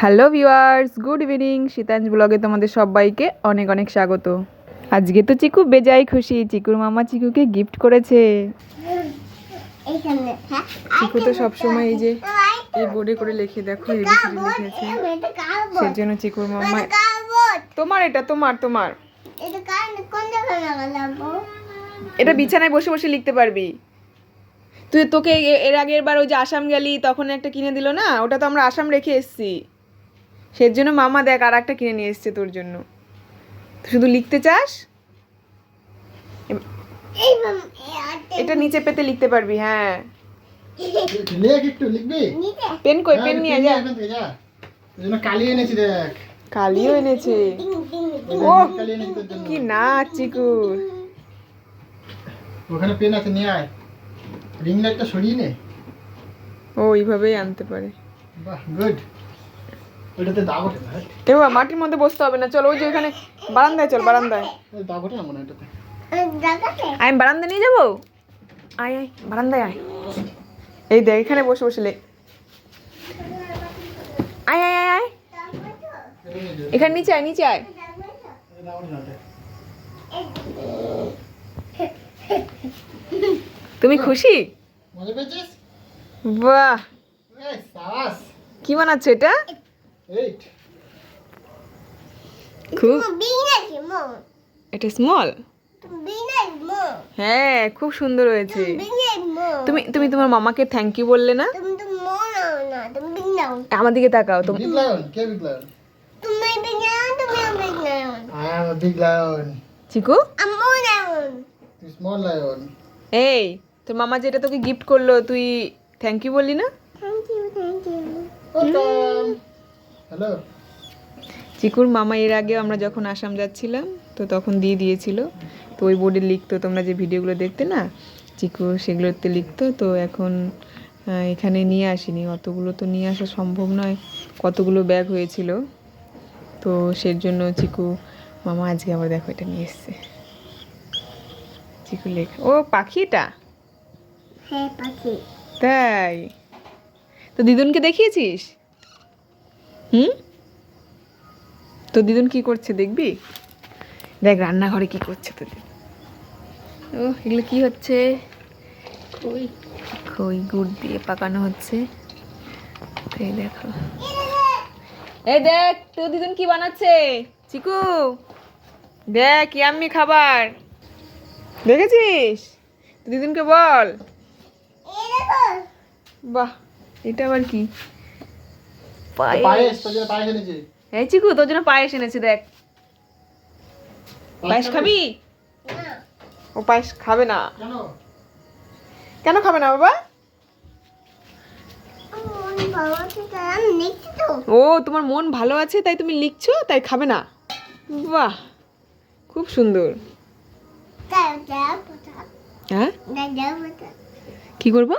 Hello viewers good evening. শীতাঞ্জ ব্লগে তোমাদের সবাইকে অনেক অনেক স্বাগত। আজকে তো চিকু বেজায় খুশি চিকুর মামা চিকুকে গিফট করেছে। হ্যাঁ? চিকু তো সবসময় এই যে এই বোর্ডে করে লিখে দেখো এবিসিডি লিখেছে। সেই জন্য চিকুর মামা তোমার এটা তোমার তোমার। এটা বিছানায় বসে বসে লিখতে পারবি। তুই তোকে এর আগের বার ওই যে আসাম গেলি তখন একটা কিনে দিল না? ওটা তো আমরা আসাম রেখে এসেছি। সের জন্য মামা দেখ আর একটা কিনে নিয়ে এসছে তোর জন্য। তুই শুধু লিখতে চাস? এটা নিচে পেতে লিখতে পারবি হ্যাঁ। লেখ একটু লিখবি? নিচে। পেন কই হ্যাঁ, পেন নিয়ে যা। কালি এনেছি দেখ। কালিও এনেছে। ও কি নাচ চিকুর ওখানে পেন আছে নিয়ে আয়। রিং লাইটটা সরিয়ে নে। ও এইভাবেই আনতে পারে। বাহ গুড। ওটাতে দাগ ওঠে না এবার মাটির মধ্যে বসতে হবে না। চল ওই যে ওখানে বারান্দায় চল বারান্দায়। দাগ ওঠে না মনে হয় জায়গাতে আমি বারান্দা নিয়ে যাব? আয় আয় বারান্দায় আয়। এই দেখ এখানে বসে বসে লে আয় আয় আয় আয়। এখানে নিচে আয় নিচে আয়। তুমি খুশি? বাহ। কি বানাচ্ছ এটা? এইট খুব এটা স্মল হ্যাঁ খুব সুন্দর হয়েছে। তুমি তুমি তোমার মামাকে থ্যাংক ইউ বললে না? আমার দিকে তাকাও। তুমি চিকু? এই তোর মামা যেটা তোকে গিফট করল তুই থ্যাংক ইউ বললি না? Thank you thank you hello? চিকুর মামা এর আগে আমরা যখন আসাম যাচ্ছিলাম তো তখন দিয়ে দিয়েছিল। তো ওই বোর্ডে লিখতো তোমরা যে ভিডিওগুলো দেখতে না চিকু সেগুলোতে লিখতো। তো এখন এখানে নিয়ে আসিনি। অতগুলো তো নিয়ে আসা সম্ভব নয়। কতগুলো ব্যাগ হয়েছিল। তো সের জন্য চিকু মামা আজকে আবার দেখো এটা নিয়ে এসছে। চিকু লেখা ও পাখিটা? হ্যাঁ পাখি। তাই? তো দিদুনকে দেখিয়েছিস? হুম? তো দিদুন কি করছে দেখবি? দেখ রান্নাঘরে কি করছে তো দিদুন। ও এগুলো কি হচ্ছে? খই খই গুড় দিয়ে পাকানো হচ্ছে। এই দেখো। এই দেখ তো দিদুন কি বানাচ্ছে? চিকু দেখ ইয়াম্মি খাবার। দেখেছিস? দিদুনকে বল। এই দেখো। বাহ এটা আবার কি? পায়েস তোর জন্য পায়েস এনেছি। এই চিকু তোর জন্য পায়েস এনেছি দেখ। পায়েস খাবি? ও পায়েস খাবে না। কেন? কেন খাবে না বাবা? ও তোমার মন ভালো আছে তাই তুমি লিখছো তাই খাবে না। বাহ খুব সুন্দর। হ্যাঁ? কি করব?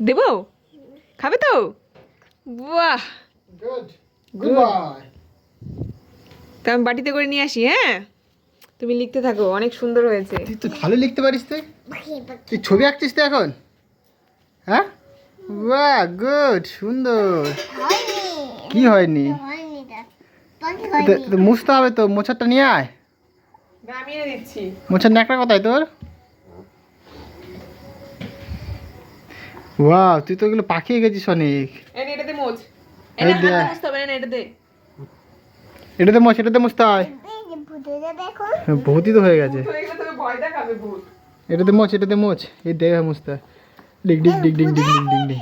দেবো? খাবে তো? বাহ। গুড গুড তা আমি বাটিতে করে নিয়ে আসি হ্যাঁ? তুমি লিখতে থাকো অনেক সুন্দর হয়েছে। তুই তো ভালো লিখতে পারিস তুই তুই ছবি আঁকছিস তো এখন? হ্যাঁ? বাহ গুড সুন্দর। কি হয়নি? মুছতে হবে তো মোছারটা নিয়ে আয়। দিচ্ছি। মোছার ন্যাকড়া কোথায় তোর? ওয়াও তুই তো এগুলো পাকিয়ে গেছিস অনেক। এটাতে না এটাতে হয় ভূতটা দেখো ভূতই তো হয়ে গেছে হয়ে এটাতে মোছ এটাতে মোছ এই দেখে মুছতে হয়। ডিগ ডিগ ডিগ ডিগ ডিগ ডিগ ডিগ ডিগ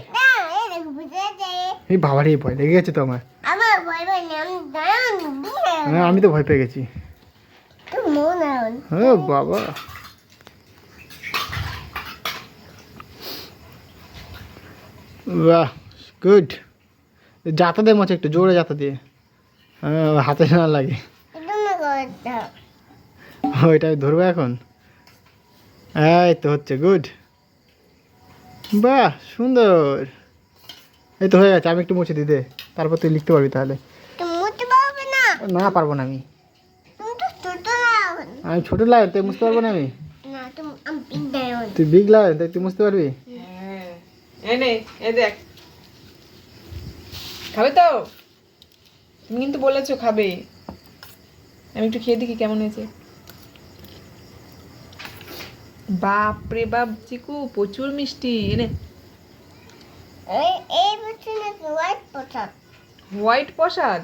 এই ভূতটা এই ভয় লেগে গেছে তো আমার হ্যাঁ, আমি তো ভয় পেয়ে গেছি ও বাবা বাহ গুড যাতা দে মোছ একটু জোরে যাতা দিয়ে। হ্যাঁ, হাতে না লাগে। ওইটা আমি ধরবো এখন? এই তো হচ্ছে গুড বাহ সুন্দর। এই তো হয়ে গেছে আমি একটু মুছে দিই দে। তারপর তুই লিখতে পারবি তাহলে। তুমি মুছতে পারবে না না পারব না আমি। তুমি তো ছোট আমি ছোটো লাগে তুই মুছতে পারব না আমি? না তুমি আমি বিদ্যায়ন তুই বিগ লাগে তাই তুই মুছতে পারবি? হ্যাঁ। দেখ। খাবে তো? তুমি কিন্তু বলেছ খাবে। আমি একটু খেয়ে দেখি কেমন হয়েছে। বাপ রে বাপ চিকু প্রচুর মিষ্টি। এনে। হোয়াইট প্রসাদ।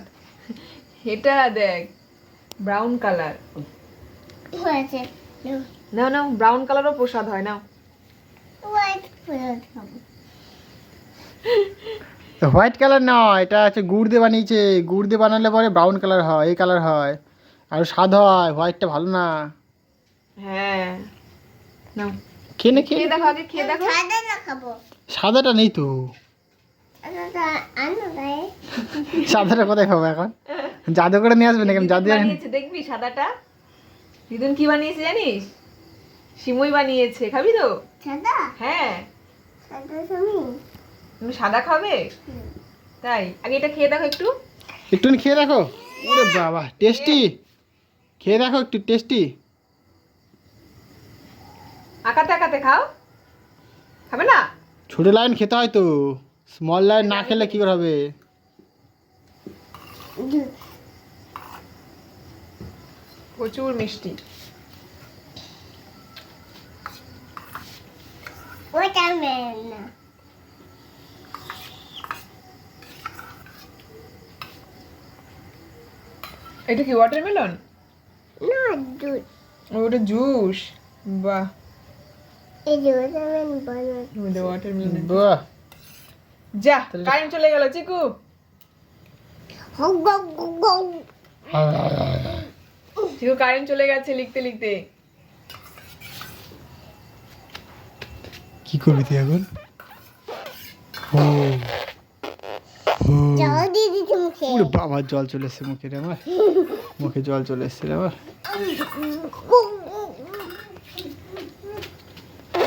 এটা দেখ ব্রাউন কালার নাও নাও ব্রাউন কালারও প্রসাদ হয় না হোয়াইট খাব। হোয়াইট কালার না এটা হচ্ছে গুড় দিয়ে বানিয়েছে। গুড় দিয়ে বানালে পরে ব্রাউন কালার হয় এই কালার হয়। আর স্বাদ হয় হোয়াইটটা ভালো না। হ্যাঁ। নাও। খেয়ে না খেয়ে খেয়ে দেখো আগে খেয়ে দেখো। সাদাটা খাব সাদাটা নেই তো। সাদাটা কোথায় খাব এখন? জাদু করে নিয়ে আসবে নাকি? জাদু দেখবি সাদাটা? দিদুন কি বানিয়েছে জানিস? সিমুই বানিয়েছে খাবি তো? সাদা? হ্যাঁ। সাদা তুমি সাদা খাবে? তাই। আগে এটা খেয়ে দেখো একটু। একটুখানি খেয়ে দেখো। ওরে বাবা টেস্টি। খেয়ে দেখো একটু টেস্টি। আকাতে আকাতে খাও। খাবে না? ছোট লাইন খেতে হয় তো। স্মল লাইন না খেলে কি করে হবে? প্রচুর মিষ্টি। ওয়াটারমেলন না। এটা কি ওয়াটারমেলন না দুধ। ওটা জুস। বাহ। এই যে ওয়াটারমেলন বানানো ওয়াটারমেলন বাহ। যা কারেন্ট চলে গেল চিকু। হক গক গক চিকু কারেন্ট চলে গেছে লিখতে লিখতে। কি করবি তুই এখন? বাবা জল চলে এসছে মুখে আমার। মুখে জল চলে এসছে আমার।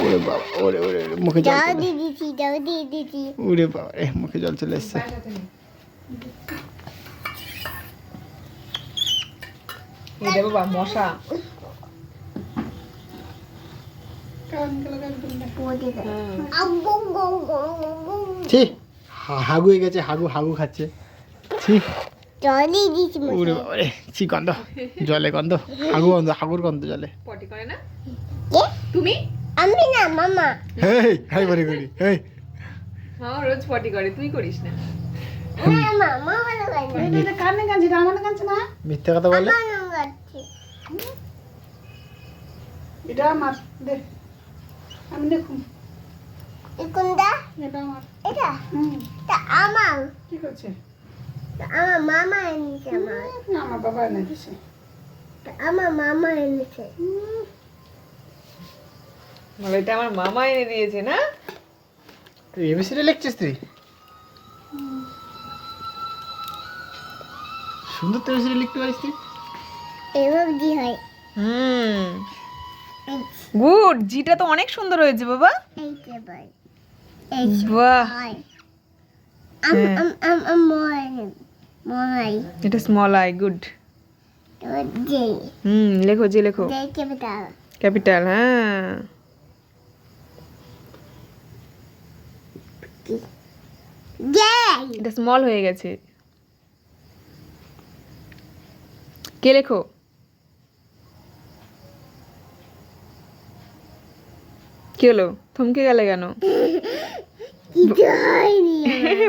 ওরে বাবা ওরে ওরে ওরে, মুখে জল চলে দিয়ে দিচ্ছি জল দিয়ে দিচ্ছি ওরে বাবা রে মুখে জল চলে এসছে। এই মশা আব্বু গো গো গো ছি হাগু হয়ে গেছে হাগু হাগু খাচ্ছে ছি জল দিয়ে দিচ্ছি ওরে বাবা রে ছি গন্ধ। জলে গন্ধ হাগু গন্ধ হাগুর গন্ধ জলে। পটি করে না? কে? তুমি? আমি না মামা। হেই হাই বলি করি হেই। হ্যাঁ রোজ পটি করে তুই করিস না। না মামা ভালো লাগে না। মিথ্যে কথা বলে? আমার এটা আমার দে। আমি দেখুন। কোনটা? এটা আমার। এটা? হুম। তা আমার। কি করছে? আমার মামা এনেছে আমার বাবা এনে দিছে আমার মামা এনেছে বলে এটা আমার মামা এনে দিয়েছে না তুই এবিসিডি লিখছিস তুই সুন্দর তো এবিসিডি লিখতে পারিস তুই এভাবে দি হয় হুম গুড জিটা তো অনেক সুন্দর হয়েছে বাবা এই বাহ আম হ্যাঁ। আম আম আম এটা স্মল আই গুড হুম লেখো যে লেখো ক্যাপিটাল হ্যাঁ এটা স্মল হয়ে গেছে। কে লেখো? কি হলো? থমকে গেলে কেন?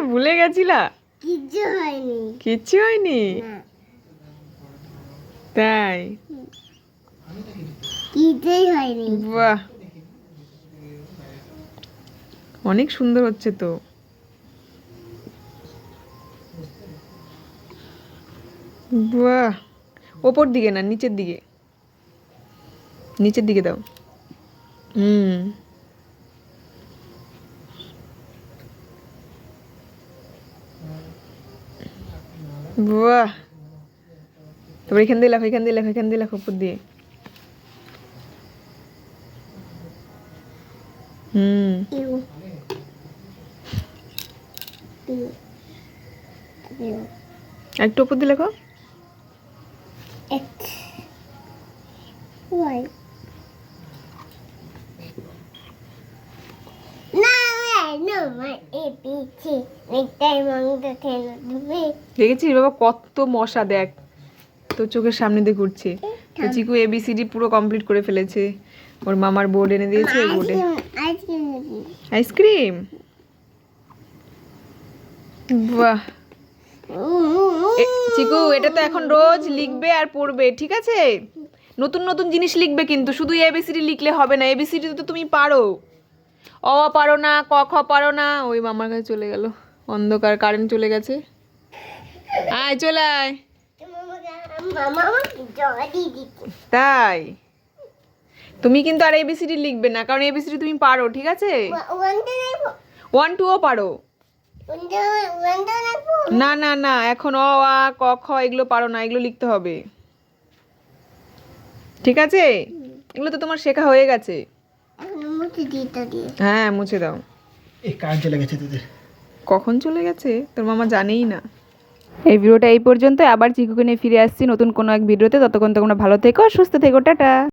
ভুলে গেছিলা? কিছু হয়নি। কিচ্ছু হয়নি? তাই? কিছুই হয়নি। বাহ। অনেক সুন্দর হচ্ছে তো। বাহ। ওপর দিকে না নিচের দিকে। নিচের দিকে দাও। হুম। বাহ। তারপর এখান দিয়ে লেখো এখান দিয়ে লেখো এখান দিয়ে লেখো উপর দিয়ে। হুম। একটু উপর দিয়ে লেখো X Y দেখেছিস বাবা কত মশা দেখ। তোর চোখের সামনে দিয়ে ঘুরছে। তো চিকু এবিসিডি পুরো কমপ্লিট করে ফেলেছে। ওর মামার বোর্ড এনে দিয়েছে বোর্ডে. আইসক্রিম বাহ। চিকু এটা তো এখন রোজ লিখবে আর পড়বে ঠিক আছে? নতুন নতুন জিনিস লিখবে কিন্তু শুধু এবিসিডি লিখলে হবে না। এবিসিডি তো তুমি পারো। অ পারো না, ক, খ পারো না। ওই মামার কাছে চলে গেল। অন্ধকার কারেন্ট চলে গেছে। আয়, চলে আয়। তাই? তুমি কিন্তু আর এবিসিডি লিখবে না, কারণ এবিসিডি তুমি পারো, ঠিক আছে? ওয়ান টুও পারো। না না না, এখন অ, আ, ক, খ এগুলো পারো না, এগুলো লিখতে হবে। ঠিক আছে? এগুলো তো তোমার শেখা হয়ে গেছে। এখন দিতে দিয়ে। হ্যাঁ মুছে দাও। এই কারেন্ট চলে গেছে তোদের। কখন চলে গেছে? তোর মামা জানেই না। এই ভিডিওটা এই পর্যন্ত আবার চিকুকে নিয়ে ফিরে আসছি নতুন কোনো এক ভিডিওতে। ততক্ষণ তোমরা ভালো থেকো সুস্থ থেকো টাটা।